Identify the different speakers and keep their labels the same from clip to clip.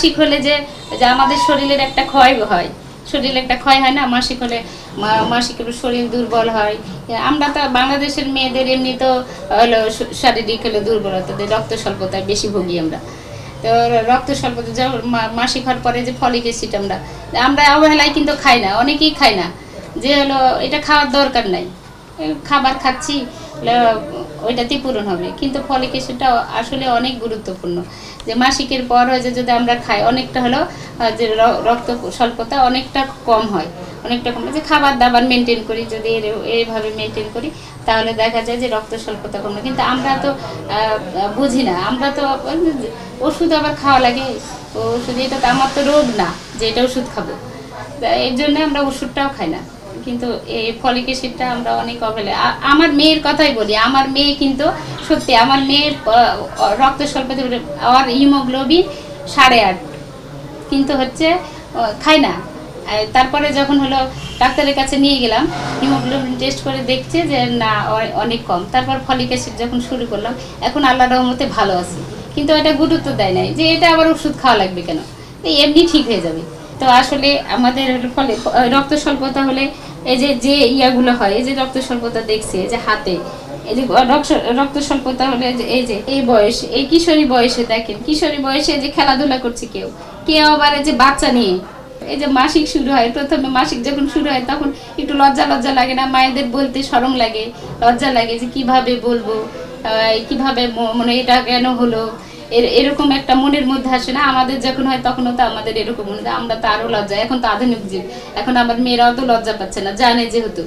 Speaker 1: মাসিক হলে যে আমাদের শরীরের একটা ক্ষয় হয়। শরীরে একটা ক্ষয় হয় না, মাসিক হলে মাসিক হলে শরীর দুর্বল হয়। আমরা তো বাংলাদেশের মেয়েদের এমনি তো, হলো শারীরিক হলো দুর্বলতা রক্ত স্বল্পতায় বেশি ভুগি আমরা। তো রক্ত স্বল্পতা যখন মাসিক হওয়ার পরে যে ফলিক অ্যাসিড আমরা আমরা অবহেলায় কিন্তু খাই না, অনেকেই খাই না। যে হলো, এটা খাওয়ার দরকার নাই। খাবার খাচ্ছি ওইটাতেই পূরণ হবে। কিন্তু ফলিক অ্যাসিডটা আসলে অনেক গুরুত্বপূর্ণ। যে মাসিকের পর হয়ে যে যদি আমরা খাই, অনেকটা হলো যে রক্ত স্বল্পতা অনেকটা কম হয়। অনেকটা কম। যে খাবার দাবার মেনটেন করি, যদি এইভাবে মেনটেন করি, তাহলে দেখা যায় যে রক্ত স্বল্পতা কমে কিন্তু আমরা তো বুঝি না। আমরা তো, ওষুধ আবার খাওয়া লাগে। ওষুধ, এটা তো আমার তো রোগ না যে এটা ওষুধ খাব। এর জন্য আমরা ওষুধটাও খাই না। কিন্তু এই ফলিক অ্যাসিডটা আমরা অনেক অবহেলা আমার মেয়ের কথাই বলি, আমার মেয়ে কিন্তু সত্যি, আমার মেয়ের রক্ত স্বল্পতা আর হিমোগ্লোবিন সাড়ে আট। কিন্তু হচ্ছে খায় না। তারপরে যখন হলো ডাক্তারের কাছে নিয়ে গেলাম হিমোগ্লোবিন টেস্ট করে দেখছে যে না অনেক কম। তারপর ফলিক অ্যাসিড যখন শুরু করলাম, এখন আল্লাহ রহমতে ভালো আছে। কিন্তু এটা গুরুত্ব দেয় নাই যে এটা আবার ওষুধ খাওয়া লাগবে কেন? এমনি ঠিক হয়ে যাবে। তো আসলে আমাদের ফলে রক্ত স্বল্পতা হলে এই যে যে ইয়াগুলো হয়, এই যে রক্ত স্বল্পতা দেখছি, এই যে হাতে, এই যে রক্ত- স্বল্পতা হলে এই যে, এই বয়স, এই কিশোরী বয়সে দেখেন, কিশোরী বয়সে যে খেলাধুলা করছে কেউ কেউ আবার এই যে বাচ্চা নিয়ে, এই যে মাসিক শুরু হয়, প্রথমে মাসিক যখন শুরু হয় তখন একটু লজ্জা লজ্জা লাগে না, মায়েদের বলতে শরম লাগে, লজ্জা লাগে যে কীভাবে বলব কীভাবে মানে এটা কেন হলো এর এরকম একটা মনের মধ্যে আসে না আমাদের যখন হয় তখনও তো আমাদের এরকম মনে হয় আমরা তো আরও লজ্জা এখন তো আধুনিক যুগ এখন আমার মেয়েরাও তো লজ্জা পাচ্ছে না জানে যেহেতু।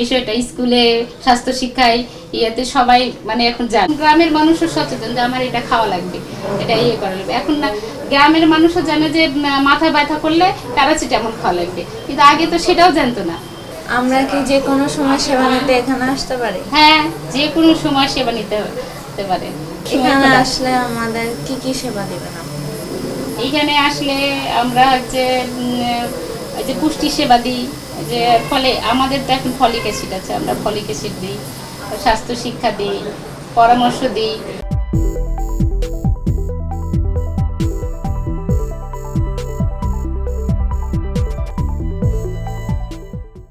Speaker 1: বিষয়টা স্কুলে স্বাস্থ্য শিক্ষায় ইয়েতে সবাই মানে এখন জানে। গ্রামের মানুষও সচেতন যে আমার এটা খাওয়া লাগবে এটা ইয়ে করা লাগবে। এখন না গ্রামের মানুষও জানে যে মাথা ব্যথা করলে প্যারাসিটামল খাওয়া লাগবে কিন্তু আগে তো সেটাও জানতো না।
Speaker 2: আমরা কি যে কোনো সময় সেবা নিতে এখানে আসতে পারি?
Speaker 1: হ্যাঁ যে কোনো সময় সেবা নিতে হতে পারে।
Speaker 2: এখানে আসলে আমাদের কি কি সেবা দিবেন আপনি?
Speaker 1: এইখানে আসলে আমরা হচ্ছে যে পুষ্টি সেবা দিই যে ফলে আমাদের তো এখন ফলিক অ্যাসিড আছে আমরা ফলিক অ্যাসিড দিই স্বাস্থ্য শিক্ষা দিই পরামর্শ দিই।